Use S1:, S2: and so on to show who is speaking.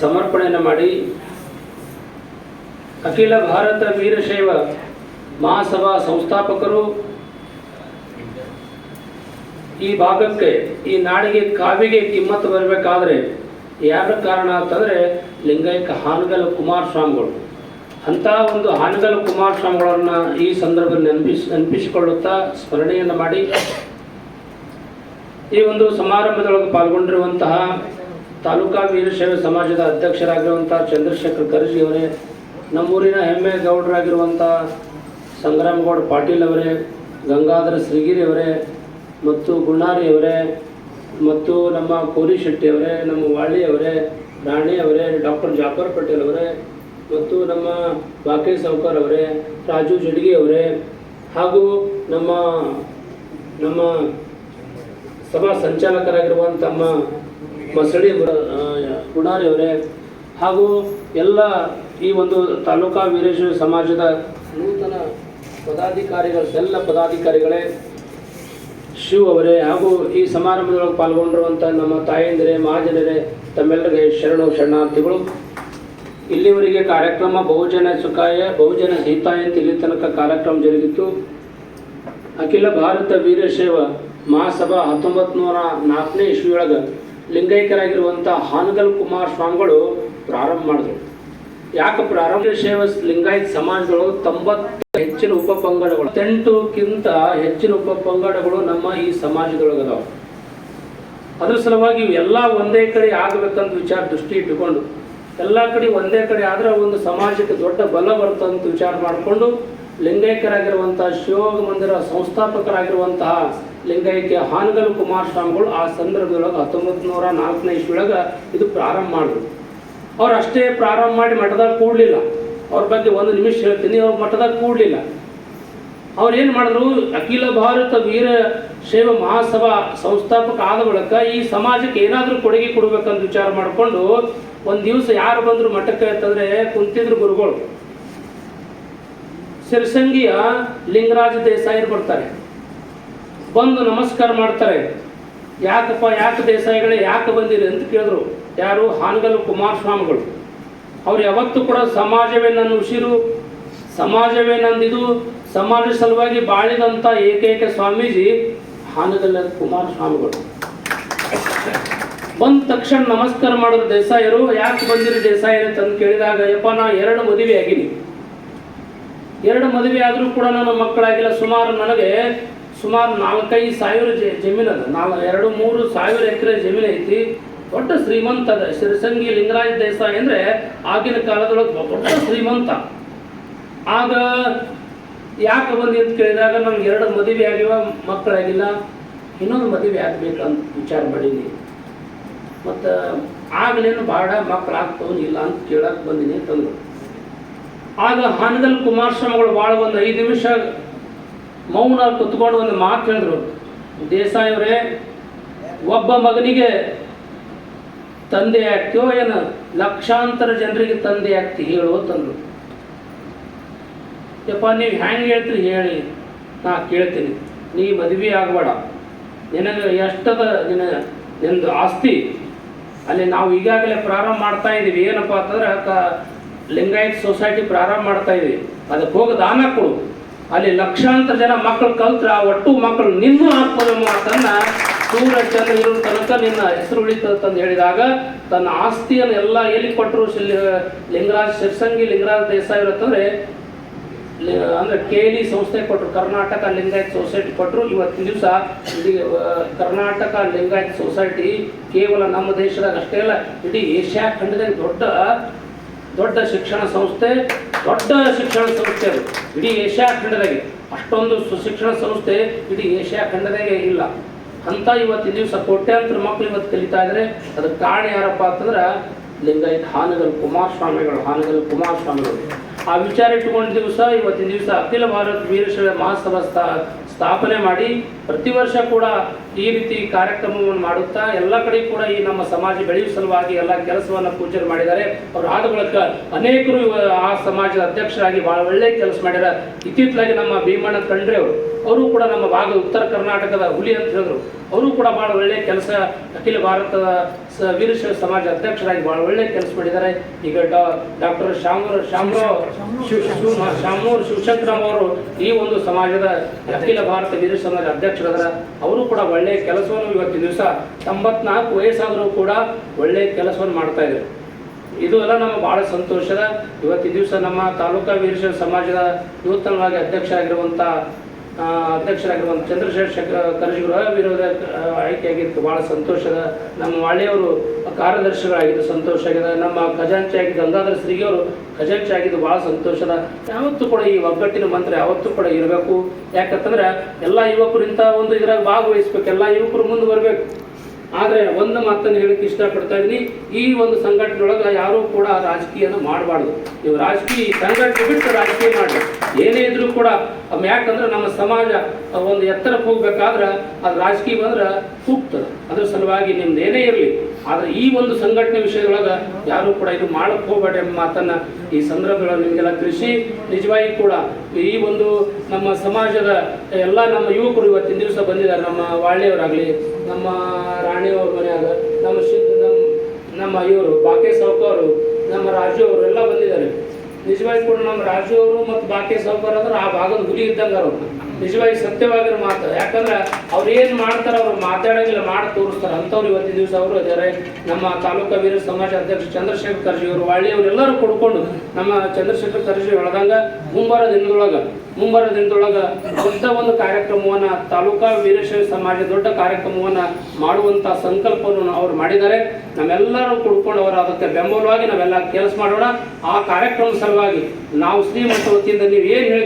S1: ಸಮರ್ಪಣೆಯನ್ನು ಮಾಡಿ, ಅಖಿಲ ಭಾರತ ವೀರಶೈವ ಮಹಾಸಭಾ ಸಂಸ್ಥಾಪಕರು ಈ ಭಾಗಕ್ಕೆ, ಈ ನಾಡಿಗೆ ಕಾವಿಗೆ ಕಿಮ್ಮತ್ತು ಬರಬೇಕಾದ್ರೆ ಯಾರ ಕಾರಣ ಅಂತಂದರೆ ಲಿಂಗೈಕ ಹಾನಗಲ್ ಕುಮಾರಸ್ವಾಮಿಗಳು. ಅಂಥ ಒಂದು ಹಾನಗಲ್ ಕುಮಾರಸ್ವಾಮಿಗಳನ್ನ ಈ ಸಂದರ್ಭದಲ್ಲಿ ನೆನಪಿಸ್, ನೆನಪಿಸಿಕೊಳ್ಳುತ್ತಾ ಸ್ಮರಣೆಯನ್ನು ಮಾಡಿ ಈ ಒಂದು ಸಮಾರಂಭದೊಳಗೆ ಪಾಲ್ಗೊಂಡಿರುವಂತಹ ತಾಲೂಕಾ ವೀರಶೈವ ಸಮಾಜದ ಅಧ್ಯಕ್ಷರಾಗಿರುವಂಥ ಚಂದ್ರಶೇಖರ್ ಕರ್ಜಿ ಅವರೇ, ನಮ್ಮೂರಿನ ಹೆಮ್ಮೆ ಗೌಡರಾಗಿರುವಂಥ ಸಂಗ್ರಾಮಗೌಡ ಪಾಟೀಲ್ ಅವರೇ, ಗಂಗಾಧರ ಶ್ರೀಗಿರಿ ಅವರೇ ಮತ್ತು ಗುಣಾರಿ ಅವರೇ ಮತ್ತು ನಮ್ಮ ಕೋರಿ ಶೆಟ್ಟಿ ಅವರೇ, ನಮ್ಮ ವಾಳಿ ಅವರೇ, ರಾಣಿ ಅವರೇ, ಡಾಕ್ಟರ್ ಜಾಫರ್ ಪಟೇಲ್ ಅವರೇ ಮತ್ತು ನಮ್ಮ ಬಾಕೇ ಸೌಕರ್ ಅವರೇ, ರಾಜು ಜಡ್ಗಿ ಅವರೇ ಹಾಗೂ ನಮ್ಮ ನಮ್ಮ ಸಭಾ ಸಂಚಾಲಕರಾಗಿರುವಂಥ ತಮ್ಮ ಮಸಳಿ ಗುಣಾರಿ ಅವರೇ, ಹಾಗೂ ಎಲ್ಲ ಈ ಒಂದು ತಾಲೂಕಾ ವೀರೇಶ್ವರ ಸಮಾಜದ ನೂತನ ಪದಾಧಿಕಾರಿಗಳು, ಎಲ್ಲ ಪದಾಧಿಕಾರಿಗಳೇ, ಶಿವ ಅವರೇ, ಹಾಗೂ ಈ ಸಮಾರಂಭದೊಳಗೆ ಪಾಲ್ಗೊಂಡಿರುವಂಥ ನಮ್ಮ ತಾಯಂದಿರೇ, ಮಹಾಜನರೇ, ತಮ್ಮೆಲ್ಲರಿಗೆ ಶರಣು ಶರಣಾರ್ಥಿಗಳು. ಇಲ್ಲಿವರೆಗೆ ಕಾರ್ಯಕ್ರಮ ಬಹುಜನ ಸುಖಾಯ, ಬಹುಜನ ಹಿತಾಯ ಅಂತ ಇಲ್ಲಿ ತನಕ ಕಾರ್ಯಕ್ರಮ ಜರುಗಿತ್ತು ಅಖಿಲ ಭಾರತ ವೀರಶೈವ ಮಹಾಸಭಾ ಹತ್ತೊಂಬತ್ತು ನೂರ ನಾಲ್ಕನೇ ಇಸ್ವಿಯೊಳಗೆ ಲಿಂಗೈಕ್ಯರಾಗಿರುವಂಥ ಹಾನಗಲ್ ಕುಮಾರ್ ಸ್ವಾಮಿಗಳು ಪ್ರಾರಂಭ ಮಾಡಿದ್ರು. ಯಾಕೆ ಪ್ರಾರಂಭ? ಶೈವ ಲಿಂಗಾಯತ್ ಸಮಾಜಗಳು ತೊಂಬತ್ತು ಹೆಚ್ಚಿನ ಉಪಪಂಗಡಗಳು. ಎಂಟುಕ್ಕಿಂತ ಹೆಚ್ಚಿನ ಉಪಪಂಗಡಗಳು ನಮ್ಮ ಈ ಸಮಾಜದೊಳಗದಾವ ಅದ್ರ ಸಲುವಾಗಿ ಇವೆಲ್ಲ ಒಂದೇ ಕಡೆ ಆಗಬೇಕಂತ ವಿಚಾರ ದೃಷ್ಟಿ ಇಟ್ಟುಕೊಂಡು, ಎಲ್ಲ ಕಡೆ ಒಂದೇ ಕಡೆ ಆದ್ರೆ ಒಂದು ಸಮಾಜಕ್ಕೆ ದೊಡ್ಡ ಬಲ ಬರುತ್ತಂತ ವಿಚಾರ ಮಾಡಿಕೊಂಡು ಲಿಂಗೈಕ್ಯರಾಗಿರುವಂತಹ ಶಿವಮೊಗ್ಗ ಮಂದಿರ ಸಂಸ್ಥಾಪಕರಾಗಿರುವಂತಹ ಲಿಂಗೈಕ್ಯ ಹಾನಗಲ್ ಕುಮಾರಸ್ವಾಮಿಗಳು ಆ ಸಂದರ್ಭದೊಳಗೆ ಹತ್ತೊಂಬತ್ತು ನೂರ ನಾಲ್ಕನೇ ಇಸ್ವಿಯೊಳಗೆ ಇದು ಪ್ರಾರಂಭ ಮಾಡಿದ್ರು. ಅವ್ರು ಅಷ್ಟೇ ಪ್ರಾರಂಭ ಮಾಡಿ ಮಠದಾಗ ಕೂಡಲಿಲ್ಲ. ಅವ್ರ ಬಗ್ಗೆ ಒಂದು ನಿಮಿಷ ಹೇಳ್ತೀನಿ, ಅವ್ರು ಮಠದಾಗ ಕೂಡಲಿಲ್ಲ. ಅವ್ರು ಏನು ಮಾಡಿದ್ರು? ಅಖಿಲ ಭಾರತ ವೀರ ಶೈವ ಮಹಾಸಭಾ ಸಂಸ್ಥಾಪಕ ಆದ ಬಳಿಕ ಈ ಸಮಾಜಕ್ಕೆ ಏನಾದರೂ ಕೊಡುಗೆ ಕೊಡ್ಬೇಕಂತ ವಿಚಾರ ಮಾಡಿಕೊಂಡು ಒಂದು ದಿವಸ ಯಾರು ಬಂದರು ಮಠಕ್ಕೆ ಅಂತಂದ್ರೆ ಕುಂತಿದ್ರು ಗುರುಗಳು. ಸಿರಸಂಗಿಯ ಲಿಂಗರಾಜ ದೇಸಾಯಿರು ಬರ್ತಾರೆ. ಬಂದು ನಮಸ್ಕಾರ ಮಾಡ್ತಾರೆ. ಯಾಕಪ್ಪ, ಯಾಕೆ ದೇಸಾಯಿಗಳೇ ಯಾಕೆ ಬಂದಿರಿ ಅಂತ ಕೇಳಿದ್ರು. ಯಾರು? ಹಾನಗಲ್ ಕುಮಾರಸ್ವಾಮಿಗಳು. ಅವ್ರು ಯಾವತ್ತೂ ಕೂಡ ಸಮಾಜವೇ ನನ್ನ ಉಸಿರು, ಸಮಾಜವೇ ನಂದಿದು ಸಮಾಜ ಸಲುವಾಗಿ ಬಾಳಿದಂಥ ಏಕೈಕ ಸ್ವಾಮೀಜಿ ಹಾನಗಲ್ ಕುಮಾರಸ್ವಾಮಿಗಳು. ಬಂದ ತಕ್ಷಣ ನಮಸ್ಕಾರ ಮಾಡಿದ್ರು ದೇಸಾಯರು ಯಾಕೆ ಬಂದಿರಿ ದೇಸಾಯರು ಅಂತ ಕೇಳಿದಾಗ, ಯಪ್ಪ, ನಾ ಎರಡು ಮದುವೆ ಆಗಿನಿ. ಎರಡು ಮದುವೆ ಆದರೂ ಕೂಡ ನನ್ನ ಮಕ್ಕಳಾಗಿಲ್ಲ. ಸುಮಾರು ನನಗೆ ಸುಮಾರು ನಾಲ್ಕೈದು ಸಾವಿರ ಜಮೀನು ಅದ. ನಾಲ್ ಎರಡು, ಮೂರು ಸಾವಿರ ಎಕರೆ ಜಮೀನು ಐತಿ. ದೊಡ್ಡ ಶ್ರೀಮಂತ ಅದ. ಶಿರಸಂಗಿ ಲಿಂಗರಾಜ ದೇಸಾಯಿ ಅಂದರೆ ಆಗಿನ ಕಾಲದೊಳಗೆ ದೊಡ್ಡ ಶ್ರೀಮಂತ. ಆಗ ಯಾಕೆ ಬಂದಿ ಅಂತ ಕೇಳಿದಾಗ ನಮ್ಗೆ ಎರಡು ಮದುವೆ ಆಗಿವ ಮಕ್ಕಳಾಗಿಲ್ಲ. ಇನ್ನೊಂದು ಮದುವೆ ಆಗ್ಬೇಕಂತ ವಿಚಾರ ಮಾಡೀನಿ. ಮತ್ತು ಆಗಲೇನು ಬಾಡ ಮಕ್ಕಳು ಆಗ್ತವನು ಇಲ್ಲ ಅಂತ ಕೇಳಕ್ಕೆ ಬಂದಿನಿ ತಂದ್ರು. ಆಗ ಹಾನಗಲ್ ಕುಮಾರಸ್ವಾಮಿಗಳು ಭಾಳ ಒಂದು ಐದು ನಿಮಿಷ ಮೌನ ಕುತ್ಕೊಂಡು ಒಂದು ಮಾತು ಹೇಳಿದ್ರು. ದೇಸಾಯಿ ಒಬ್ಬ ಮಗನಿಗೆ ತಂದೆ ಆಗ್ತೀವೋ ಏನು, ಲಕ್ಷಾಂತರ ಜನರಿಗೆ ತಂದೆ ಆಗ್ತಿ ಹೇಳೋ ತಂದರು ಯಪ್ಪ, ನೀವು ಹೆಂಗೆ ಹೇಳ್ತೀರಿ ಹೇಳಿ, ನಾ ಕೇಳ್ತೀನಿ. ನೀ ಮದುವೆ ಆಗಬೇಡ. ನಿನಗೆ ಎಷ್ಟದ ನಿನ್ನ ನಿಂದು ಆಸ್ತಿ? ಅಲ್ಲಿ ನಾವು ಈಗಾಗಲೇ ಪ್ರಾರಂಭ ಮಾಡ್ತಾ ಇದ್ದೀವಿ ಏನಪ್ಪ ಅಂತಂದ್ರೆ ಲಿಂಗಾಯತ್ ಸೊಸೈಟಿ ಪ್ರಾರಂಭ ಮಾಡ್ತಾ ಇದ್ದೀವಿ ಅದಕ್ಕೆ ಹೋಗಿ ದಾನ ಕೊಡು. ಅಲ್ಲಿ ಲಕ್ಷಾಂತರ ಜನ ಮಕ್ಕಳು ಕಲ್ತ್ರ, ಒಟ್ಟು ಮಕ್ಕಳು ನಿಮ್ಮ ಆತ್ಮದ ಮಾತನ್ನ ಸೂರ್ಯ ಚಂದ್ರ ಇರೋ ತನಕ ನಿನ್ನ ಹೆಸರು ಉಳಿತದಂತ ಹೇಳಿದಾಗ, ತನ್ನ ಆಸ್ತಿಯನ್ನು ಎಲ್ಲ ಎಲ್ಲಿ ಕೊಟ್ಟರು ಲಿಂಗರಾಜ್ ಶಿರ್ಸಂಗಿ, ಲಿಂಗರಾಜ್ ದೇಸಾಯಿ ಅಂತಂದ್ರೆ ಅಂದ್ರೆ ಕೆ ಎಲ್ ಇ ಸಂಸ್ಥೆ ಕೊಟ್ಟರು ಕರ್ನಾಟಕ ಲಿಂಗಾಯತ್ ಸೊಸೈಟಿ ಕೊಟ್ಟರು ಇವತ್ತಿನ ದಿವಸ ಇಡೀ ಕರ್ನಾಟಕ ಲಿಂಗಾಯತ್ ಸೊಸೈಟಿ ಕೇವಲ ನಮ್ಮ ದೇಶದಾಗ ಅಷ್ಟೇ ಅಲ್ಲ, ಇಡೀ ಏಷ್ಯಾ ಖಂಡದಲ್ಲಿ ದೊಡ್ಡ ದೊಡ್ಡ ಶಿಕ್ಷಣ ಸಂಸ್ಥೆ, ದೊಡ್ಡ ಶಿಕ್ಷಣ ಸಂಸ್ಥೆ ಅದು. ಇಡೀ ಏಷ್ಯಾ ಖಂಡದಾಗೆ. ಅಷ್ಟೊಂದು ಸುಶಿಕ್ಷಣ ಸಂಸ್ಥೆ ಇಡೀ ಏಷ್ಯಾ ಖಂಡದಾಗೆ ಇಲ್ಲ. ಅಂತ ಇವತ್ತಿನ ದಿವಸ ಕೋಟ್ಯಾಂತರ ಮಕ್ಕಳು ಇವತ್ತು ಕಲಿತಾ ಇದ್ದಾರೆ ಅದಕ್ಕೆ ಕಾರಣ ಯಾರಪ್ಪ ಅಂತಂದ್ರೆ ಲಿಂಗಾಯತ್ ಹಾನಗಲ್ ಕುಮಾರಸ್ವಾಮಿಗಳು ಹಾನಗಲ್ ಕುಮಾರಸ್ವಾಮಿಗಳು. ಆ ವಿಚಾರ ಇಟ್ಟುಕೊಂಡ ದಿವಸ ಇವತ್ತಿನ ದಿವಸ ಅಖಿಲ ಭಾರತ ವೀರಶೈವ ಮಹಾಸಭಾ ಸ್ಥಾ, ಸ್ಥಾಪನೆ ಮಾಡಿ ಪ್ರತಿ ವರ್ಷ ಕೂಡ ಈ ರೀತಿ ಕಾರ್ಯಕ್ರಮವನ್ನು ಮಾಡುತ್ತಾ ಎಲ್ಲ ಕಡೆ ಕೂಡ ಈ ನಮ್ಮ ಸಮಾಜ ಬೆಳೆಯುವ ಸಲುವಾಗಿ ಎಲ್ಲ ಕೆಲಸವನ್ನು ಪೂಜೆ ಮಾಡಿದ್ದಾರೆ ಅವರು ಆದ ಬಳಿಕ ಅನೇಕರು ಆ ಸಮಾಜದ ಅಧ್ಯಕ್ಷರಾಗಿ ಬಹಳ ಒಳ್ಳೆ ಕೆಲಸ ಮಾಡ್ಯಾರ ಇತ್ತಿತ್ತಲಾಗಿ ನಮ್ಮ ಭೀಮಣ್ಣ ಖಂಡ್ರೆ ಅವರು ಅವರು ಕೂಡ ನಮ್ಮ ಭಾಗ ಉತ್ತರ ಕರ್ನಾಟಕದ ಹುಲಿ ಅಂತ ಹೇಳಿದ್ರು ಅವರು ಕೂಡ ಬಹಳ ಒಳ್ಳೆ ಕೆಲಸ ಅಖಿಲ ಭಾರತದ ಸ ವೀರಶೈವ ಸಮಾಜ ಅಧ್ಯಕ್ಷರಾಗಿ ಬಹಳ ಒಳ್ಳೆ ಕೆಲಸ ಮಾಡಿದ್ದಾರೆ ಈಗ ಡಾಕ್ಟರ್ ಶಾಮೂರ್ ಶಾಮರಾವ್ ಶಿವ ಶಿವ ಶಾಮೂರ್ ಶಿವಶಂಕರಮ್ ಅವರು ಈ ಒಂದು ಸಮಾಜದ ಅಖಿಲ ಭಾರತ ವೀರ ಸಮಾಜ ಅಧ್ಯಕ್ಷರಾದ್ರ ಅವರು ಕೂಡ ಒಳ್ಳೆ ಕೆಲಸವನ್ನು ಇವತ್ತಿನ ದಿವಸ ತೊಂಬತ್ನಾಲ್ಕು ವಯಸ್ಸಾದರೂ ಕೂಡ ಒಳ್ಳೆ ಕೆಲಸವನ್ನು ಮಾಡ್ತಾ ಇದ್ದಾರೆ. ಇದು ಎಲ್ಲ ನಮ್ಮ ಬಹಳ ಸಂತೋಷದ ಇವತ್ತಿನ ದಿವಸ ನಮ್ಮ ತಾಲೂಕಾ ವೀರಶ ಸಮಾಜದ ನೂತನವಾಗಿ ಅಧ್ಯಕ್ಷರಾಗಿರುವಂಥ ಆ, ಅಧ್ಯಕ್ಷರಾಗಿರುವಂಥ ಚಂದ್ರಶೇಖರ್ ಕರ್ಜಿ ಗೃಹ ವಿರೋಧ ಆಯ್ಕೆ ಆಗಿತ್ತು ಬಹಳ ಸಂತೋಷದ. ನಮ್ಮ ವಾಳೆಯವರು ಕಾರ್ಯದರ್ಶಿಗಳಾಗಿದ್ದು ಸಂತೋಷ ಆಗಿದೆ ನಮ್ಮ ಖಜಾಂಚಿ ಆಗಿದ್ದು ಗಂಗಾಧರ ಶ್ರೀಗೆ ಖಜಾಂಚಿ ಆಗಿದ್ದು ಭಾಳ ಸಂತೋಷದ. ಯಾವತ್ತೂ ಕೂಡ ಈ ಒಗ್ಗಟ್ಟಿನ ಮಂತ್ರ ಯಾವತ್ತೂ ಕೂಡ ಇರಬೇಕು. ಯಾಕಂತಂದ್ರೆ ಎಲ್ಲ ಯುವಕರು ಇಂಥ ಒಂದು ಇದ್ರಾಗ ಭಾಗವಹಿಸ್ಬೇಕು. ಎಲ್ಲ ಯುವಕರು ಮುಂದೆ ಬರಬೇಕು. ಆದರೆ ಒಂದು ಮಾತನ್ನು ಹೇಳಕ್ಕೆ ಇಷ್ಟಪಡ್ತಾ ಇದ್ದೀನಿ. ಈ ಒಂದು ಸಂಘಟನೆಯೊಳಗೆ ಯಾರೂ ಕೂಡ ರಾಜಕೀಯನ ಮಾಡಬಾರ್ದು. ನೀವು ರಾಜಕೀಯ ಸಂಘಟನೆ ಬಿಟ್ಟು ರಾಜಕೀಯ ಮಾಡಿ ಏನೇ ಇದ್ರೂ ಕೂಡ ಯಾಕಂದ್ರೆ ನಮ್ಮ ಸಮಾಜ ಒಂದು ಎತ್ತರಕ್ಕೆ ಹೋಗ್ಬೇಕಾದ್ರೆ ಅದು ರಾಜಕೀಯ ಬಂದ್ರೆ ಸೂಕ್ತ ಅದ್ರ ಸಲುವಾಗಿ ನಿಮ್ದು ಏನೇ ಇರಲಿ. ಆದರೆ ಈ ಒಂದು ಸಂಘಟನೆ ವಿಷಯದೊಳಗೆ ಯಾರೂ ಕೂಡ ಇದು ಮಾಡಕ್ಕೆ ಹೋಗ್ಬೇಡ ಎಂಬ ಮಾತನ್ನ ಈ ಸಂದರ್ಭಗಳಲ್ಲಿ ನಿಮಗೆಲ್ಲ ತಿಳಿಸಿ. ನಿಜವಾಗಿ ಕೂಡ ಈ ಒಂದು ನಮ್ಮ ಸಮಾಜದ ಎಲ್ಲ ನಮ್ಮ ಯುವಕರು ಇವತ್ತಿನ ದಿವಸ ಬಂದಿದ್ದಾರೆ. ನಮ್ಮ ವಾಳ್ಳೆಯವರಾಗಲಿ ನಮ್ಮ ರಾಣಿಯವ್ರ ಮನೆಯಾಗ, ನಮ್ಮ ಶಿ ನಮ್ಮ ನಮ್ಮ ಇವರು ಬಾಕೆ ಸಾವ್ಕಾರು ನಮ್ಮ ರಾಜು ಅವರು ಎಲ್ಲ ಬಂದಿದ್ದಾರೆ. ನಿಜವಾಗಿ ಕೂಡ ನಮ್ಮ ರಾಜು ಅವರು ಮತ್ತು ಬಾಕಿ ಸಹಕಾರ ಅಂದ್ರೆ ಆ ಭಾಗದ ಹುಲಿ ಇದ್ದಂಗೆ ಅವರು. ನಿಜವಾಗಿ ಸತ್ಯವಾಗಿರೋ ಮಾತು. ಯಾಕಂದ್ರೆ ಅವ್ರು ಏನು ಮಾಡ್ತಾರೆ ಅವ್ರು ಮಾತಾಡೋಂಗಿಲ್ಲ, ಮಾಡಿ ತೋರಿಸ್ತಾರೆ. ಅಂಥವ್ರು ಇವತ್ತಿನ ದಿವಸ ಅವರು ಇದ್ದಾರೆ. ನಮ್ಮ ತಾಲೂಕಾ ವೀರ ಸಮಾಜ ಅಧ್ಯಕ್ಷ ಚಂದ್ರಶೇಖರ್ ಕರ್ಜಿ ಅವರು ಎಲ್ಲರೂ ಕೊಡ್ಕೊಂಡು ನಮ್ಮ ಚಂದ್ರಶೇಖರ್ ಕರ್ಜಿ ಒಳದಂಗ ಮುಂಬರ ದಿನದೊಳಗೆ ಮುಂಬರ ದಿನದೊಳಗೆ ದೊಡ್ಡ ಒಂದು ಕಾರ್ಯಕ್ರಮವನ್ನು ತಾಲೂಕಾ ವೀರಶೈವ ಸಮಾಜ ದೊಡ್ಡ ಕಾರ್ಯಕ್ರಮವನ್ನು ಮಾಡುವಂಥ ಸಂಕಲ್ಪವನ್ನು ಅವರು ಮಾಡಿದ್ದಾರೆ. ನಮ್ಮೆಲ್ಲರೂ ಕುಡ್ಕೊಂಡು ಅವರು ಅದಕ್ಕೆ ಬೆಂಬಲವಾಗಿ ನಾವೆಲ್ಲ ಕೆಲಸ ಮಾಡೋಣ. ಆ ಕಾರ್ಯಕ್ರಮದ ಸಲುವಾಗಿ ನಾವು ಶ್ರೀಮಠ ವತಿಯಿಂದ ನೀವು ಏನು ಹೇಳಿ